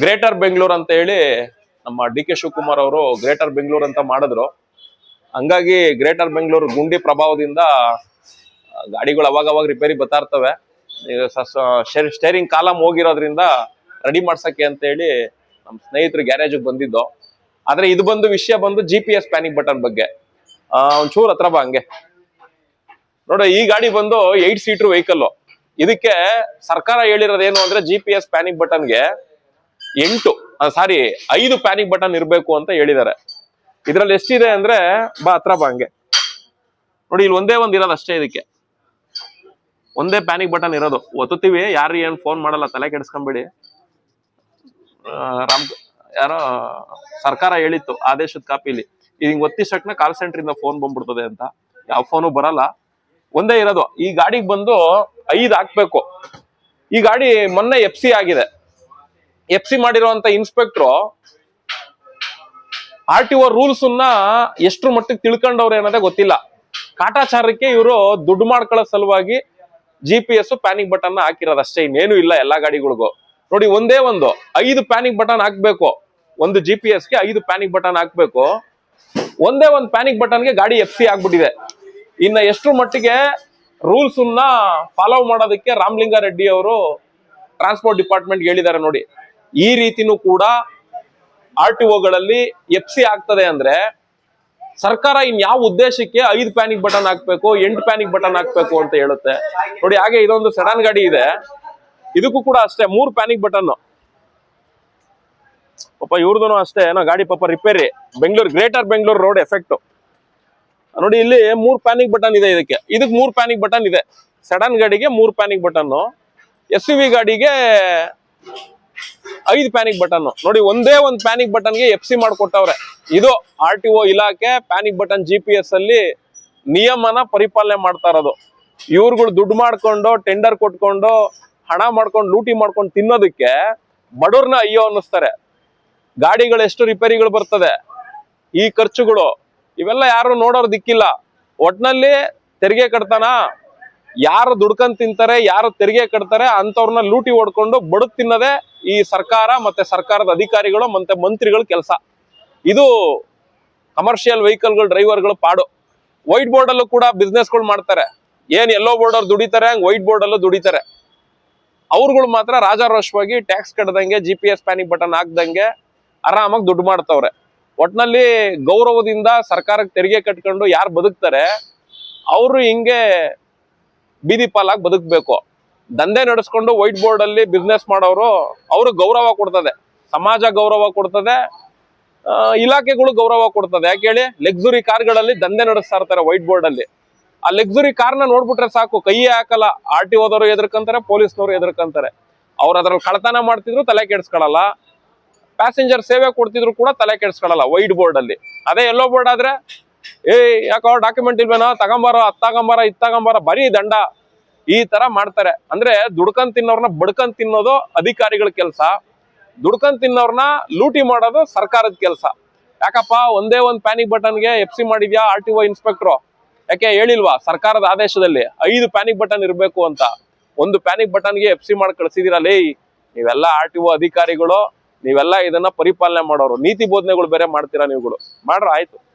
Greater Bengaluru ಅಂತ ಹೇಳಿ ನಮ್ಮ ಡಿ ಕೆ ಶಿವಕುಮಾರ್ ಅವರು ಗ್ರೇಟರ್ ಬೆಂಗಳೂರು ಅಂತ ಮಾಡಿದ್ರು. ಹಂಗಾಗಿ ಗ್ರೇಟರ್ ಬೆಂಗಳೂರು ಗುಂಡಿ ಪ್ರಭಾವದಿಂದ ಗಾಡಿಗಳು ಅವಾಗ ಅವಾಗ ರಿಪೇರಿ ಬರ್ತಾ ಇರ್ತವೆ. ಸ್ಟೇರಿಂಗ್ ಕಾಲಮ್ ಹೋಗಿರೋದ್ರಿಂದ ರೆಡಿ ಮಾಡ್ಸಕ್ಕೆ ಅಂತ ಹೇಳಿ ನಮ್ಮ ಸ್ನೇಹಿತರು ಗ್ಯಾರೇಜ್ ಬಂದಿದ್ದು. ಆದ್ರೆ ಇದು ಬಂದು ವಿಷಯ ಬಂದು G P S panic button ಬಗ್ಗೆ. ಆ, ಒಂಚೂರು ಹತ್ರ ಬಾ ಹಂಗೆ. ನೋಡ ಈ ಗಾಡಿ ಬಂದು ಏಟ್ ಸೀಟರ್ ವೆಹಿಕಲ್ ಇದಕ್ಕೆ ಸರ್ಕಾರ ಹೇಳಿರೋದು ಏನು ಅಂದ್ರೆ ಜಿ ಪಿ ಎಸ್ ಪ್ಯಾನಿಕ್ ಬಟನ್ಗೆ ಎಂಟು ಸಾರಿ ಐದು ಪ್ಯಾನಿಕ್ ಬಟನ್ ಇರಬೇಕು ಅಂತ ಹೇಳಿದ್ದಾರೆ. ಇದ್ರಲ್ಲಿ ಎಷ್ಟಿದೆ ಅಂದ್ರೆ, ಬಾ ಹತ್ರ ಬಾ ಹಂಗೆ. ನೋಡಿ, ಇಲ್ಲಿ ಒಂದೇ ಒಂದು ಇರೋದು ಅಷ್ಟೇ ಇದಕ್ಕೆ. ಒಂದೇ ಪ್ಯಾನಿಕ್ ಬಟನ್ ಇರೋದು. ಒತ್ತುತ್ತೀವಿ, ಯಾರು ಏನ್ ಫೋನ್ ಮಾಡಲ್ಲ, ತಲೆ ಕೆಡಿಸ್ಕೊಂಬೇಡಿ. ರಾಮ್, ಯಾರೋ ಸರ್ಕಾರ ಹೇಳಿತ್ತು, ಆದೇಶದ ಕಾಪಿಲಿ. ಹಿಂಗ್ ಒತ್ತಿ ಸಟ್ನ ಕಾಲ್ ಸೆಂಟರ್ ಇಂದ ಫೋನ್ ಬಂದ್ಬಿಡ್ತದೆ ಅಂತ. ಯಾವ ಫೋನು ಬರಲ್ಲ. ಒಂದೇ ಇರೋದು. ಈ ಗಾಡಿಗೆ ಬಂದು ಐದು ಹಾಕ್ಬೇಕು. ಈ ಗಾಡಿ ಮೊನ್ನೆ ಎಫ್ ಸಿ ಆಗಿದೆ. ಎಫ್ ಸಿ ಮಾಡಿರುವಂತ inspector R T O rules ಎಷ್ಟ್ರ ಮಟ್ಟಿಗೆ ತಿಳ್ಕೊಂಡವ್ರೆ ಅನ್ನೋದೇ ಗೊತ್ತಿಲ್ಲ. ಕಾಟಾಚಾರಕ್ಕೆ ಇವರು ದುಡ್ಡು ಮಾಡ್ಕೊಳ್ಳೋ ಸಲುವಾಗಿ G P S panic button ಹಾಕಿರೋದು ಅಷ್ಟೇ ಇನ್ನೇನು ಇಲ್ಲ ಎಲ್ಲಾ ಗಾಡಿಗಳಿಗೂ. ನೋಡಿ, ಒಂದೇ ಒಂದು. ಐದು ಪ್ಯಾನಿಕ್ ಬಟನ್ ಹಾಕ್ಬೇಕು. ಒಂದು ಜಿ ಪಿ ಎಸ್ಗೆ ಐದು ಪ್ಯಾನಿಕ್ ಬಟನ್ ಹಾಕ್ಬೇಕು. ಒಂದೇ ಒಂದು ಪ್ಯಾನಿಕ್ ಬಟನ್ಗೆ ಗಾಡಿ ಎಫ್ ಸಿ ಆಗ್ಬಿಟ್ಟಿದೆ. ಇನ್ನ ಎಷ್ಟು ಮಟ್ಟಿಗೆ ರೂಲ್ಸ್ ಫಾಲೋ ಮಾಡೋದಕ್ಕೆ ರಾಮಲಿಂಗಾರೆಡ್ಡಿ ಅವರು ಟ್ರಾನ್ಸ್ಪೋರ್ಟ್ ಡಿಪಾರ್ಟ್ಮೆಂಟ್ ಹೇಳಿದ್ದಾರೆ ನೋಡಿ. ಈ ರೀತಿನೂ ಕೂಡ ಆರ್ ಟಿ ಒಗಳಲ್ಲಿ ಎಫ್ ಸಿ ಆಗ್ತದೆ ಅಂದ್ರೆ ಸರ್ಕಾರ ಇನ್ ಯಾವ ಉದ್ದೇಶಕ್ಕೆ ಐದು ಪ್ಯಾನಿಕ್ ಬಟನ್ ಹಾಕ್ಬೇಕು, ಎಂಟು ಪ್ಯಾನಿಕ್ ಬಟನ್ ಹಾಕ್ಬೇಕು ಅಂತ ಹೇಳುತ್ತೆ. ನೋಡಿ, ಹಾಗೆ ಇದೊಂದು ಸಡನ್ ಗಾಡಿ ಇದೆ. ಇದಕ್ಕೂ ಕೂಡ ಅಷ್ಟೇ, ಮೂರು ಪ್ಯಾನಿಕ್ ಬಟನ್ ಪಾಪ ಇವ್ರದ್ದು ಅಷ್ಟೇ, ಏನೋ ಗಾಡಿ ಪಾಪ repair Bengaluru greater Bengaluru road effect ನೋಡಿ, ಇಲ್ಲಿ ಮೂರ್ ಪ್ಯಾನಿಕ್ ಬಟನ್ ಇದೆ ಇದಕ್ಕೆ. ಇದಕ್ಕೆ ಮೂರ್ ಪ್ಯಾನಿಕ್ ಬಟನ್ ಇದೆ. ಸಡನ್ ಗಾಡಿಗೆ ಮೂರ್ panic button S U V ಗಾಡಿಗೆ ಐದು ಪ್ಯಾನಿಕ್ ಬಟನ್ ನೋಡಿ, ಒಂದೇ ಒಂದು ಪ್ಯಾನಿಕ್ ಬಟನ್ಗೆ ಎಫ್ ಸಿ ಮಾಡ್ಕೊಟ್ಟವ್ರೆ. ಇದು ಆರ್ ಟಿ ಒ ಇಲಾಖೆ panic button G P S ಅಲ್ಲಿ ನಿಯಮನ ಪರಿಪಾಲನೆ ಮಾಡ್ತಾ ಇರೋದು. ಇವ್ರುಗಳು ದುಡ್ಡು ಮಾಡ್ಕೊಂಡು ಟೆಂಡರ್ ಕೊಟ್ಕೊಂಡು, ಹಣ ಮಾಡ್ಕೊಂಡು, ಲೂಟಿ ಮಾಡ್ಕೊಂಡು ತಿನ್ನೋದಕ್ಕೆ ಬಡವ್ರನ್ನ ಅಯ್ಯೋ ಅನ್ನಿಸ್ತಾರೆ. ಗಾಡಿಗಳು ಎಷ್ಟು ರಿಪೇರಿಗಳು ಬರ್ತದೆ. ಈ ಖರ್ಚುಗಳು ಇವೆಲ್ಲ ಯಾರು ನೋಡೋರು ದಿಕ್ಕಿಲ್ಲ. ಒಟ್ನಲ್ಲಿ ತೆರಿಗೆ ಕಟ್ತಾನ, ಯಾರು ದುಡ್ಕೊಂಡ್ ತಿಂತಾರೆ, ಯಾರು ತೆರಿಗೆ ಕಟ್ತಾರೆ ಅಂತವ್ರನ್ನ ಲೂಟಿ ಹೊಡ್ಕೊಂಡು ಬಡಕ್ ತಿನ್ನೋದೇ ಈ ಸರ್ಕಾರ ಮತ್ತೆ ಸರ್ಕಾರದ ಅಧಿಕಾರಿಗಳು ಮತ್ತೆ ಮಂತ್ರಿಗಳ ಕೆಲಸ. ಇದು ಕಮರ್ಷಿಯಲ್ ವೆಹಿಕಲ್ಗಳು ಡ್ರೈವರ್ಗಳು ಪಾಡು. ವೈಟ್ ಬೋರ್ಡ್ ಅಲ್ಲೂ ಕೂಡ ಬಿಸ್ನೆಸ್ಗಳು ಮಾಡ್ತಾರೆ. ಏನ್ ಎಲ್ಲೋ ಬೋರ್ಡ್ ಅವ್ರು ದುಡಿತಾರೆ, ಹಂಗ್ ವೈಟ್ ಬೋರ್ಡ್ ಅಲ್ಲೂ ದುಡಿತಾರೆ. ಅವ್ರುಗಳು ಮಾತ್ರ ರಾಜಾರೋಷವಾಗಿ tax ಕಟ್ಟದಂಗೆ G P S panic button ಹಾಕ್ದಂಗೆ ಆರಾಮಾಗಿ ದುಡ್ಡು ಮಾಡ್ತವ್ರೆ. ಒಟ್ನಲ್ಲಿ ಗೌರವದಿಂದ ಸರ್ಕಾರಕ್ಕೆ ತೆರಿಗೆ ಕಟ್ಕೊಂಡು ಯಾರು ಬದುಕ್ತಾರೆ, ಅವರು ಹಿಂಗೆ ಬೀದಿ ಪಾಲಾಗಿ ಬದುಕಬೇಕು. ದಂಧೆ ನಡೆಸ್ಕೊಂಡು ವೈಟ್ ಬೋರ್ಡ್ ಅಲ್ಲಿ ಬಿಸ್ನೆಸ್ ಮಾಡೋರು ಅವರು ಗೌರವ ಕೊಡ್ತದೆ. ಸಮಾಜ ಗೌರವ ಕೊಡ್ತದೆ ಇಲಾಖೆಗಳು ಗೌರವ ಕೊಡ್ತದೆ. ಯಾಕೆ ಹೇಳಿ? ಲಕ್ಸುರಿ ಕಾರ್ಗಳಲ್ಲಿ ದಂಧೆ ನಡೆಸ್ತಾ ಇರ್ತಾರೆ ವೈಟ್ ಬೋರ್ಡ್ ಅಲ್ಲಿ ಆ ಲಕ್ಸುರಿ ಕಾರ್ನ ನೋಡ್ಬಿಟ್ರೆ ಸಾಕು, ಕೈಯೇ ಹಾಕಲ್ಲ. ಆರ್ ಟಿ ಓದವರು ಎದುರ್ಕಂತಾರೆ ಪೊಲೀಸ್ನವರು ಎದುರ್ಕಂತಾರೆ ಅವ್ರು ಅದ್ರಲ್ಲಿ ಕಳ್ತನ ಮಾಡ್ತಿದ್ರು ತಲೆ ಕೆಡಿಸ್ಕೊಳಲ್ಲ. ಪ್ಯಾಸೆಂಜರ್ ಸೇವೆ ಕೊಡ್ತಿದ್ರು ಕೂಡ ತಲೆ ಕೆಡಿಸ್ಕೊಳ್ಳಲ್ಲ ವೈಟ್ ಬೋರ್ಡ್ ಅಲ್ಲಿ. ಅದೇ ಎಲ್ಲೋ ಬೋರ್ಡ್ ಆದ್ರೆ ಏ ಯಾಕೋ ಡಾಕ್ಯುಮೆಂಟ್ ಇಲ್ವೇನೋ, ತಗೊಂಬಾರೋ, ಅದ್ ತಗೊಂಬಾರ, ಇದ್ ತಗೊಂಬಾರ, ಬರೀ ದಂಡ. ಈ ತರ ಮಾಡ್ತಾರೆ. ಅಂದ್ರೆ ದುಡ್ಕೊಂಡ್ ತಿನ್ನೋರ್ನ ಬಡ್ಕೊಂಡ್ ತಿನ್ನೋದು ಅಧಿಕಾರಿಗಳ ಕೆಲಸ. ದುಡ್ಕೊಂಡ್ ತಿನ್ನೋರ್ನ ಲೂಟಿ ಮಾಡೋದು ಸರ್ಕಾರದ ಕೆಲಸ. ಯಾಕಪ್ಪ, ಒಂದೇ ಒಂದ್ ಪ್ಯಾನಿಕ್ ಬಟನ್ಗೆ ಎಫ್ ಸಿ ಮಾಡಿದ್ಯಾ ಆರ್ ಟಿ ಒ ಇನ್ಸ್ಪೆಕ್ಟ್ರು ಯಾಕೆ ಹೇಳಿಲ್ವಾ? ಸರ್ಕಾರದ ಆದೇಶದಲ್ಲಿ ಐದು ಪ್ಯಾನಿಕ್ ಬಟನ್ ಇರಬೇಕು ಅಂತ. ಒಂದು ಪ್ಯಾನಿಕ್ ಬಟನ್ಗೆ ಎಫ್ ಸಿ ಮಾಡಿ ಕಳ್ಸಿದಿರಲ್ಲ ನೀವೆಲ್ಲ ಆರ್ ಟಿ ಒ ಅಧಿಕಾರಿಗಳು ನೀವೆಲ್ಲ ಇದನ್ನ ಪರಿಪಾಲನೆ ಮಾಡೋರು. ನೀತಿ ಬೋಧನೆಗಳು ಬೇರೆ ಮಾಡ್ತೀರಾ ನೀವುಗಳು? ಮಾಡ್ರ ಆಯ್ತು.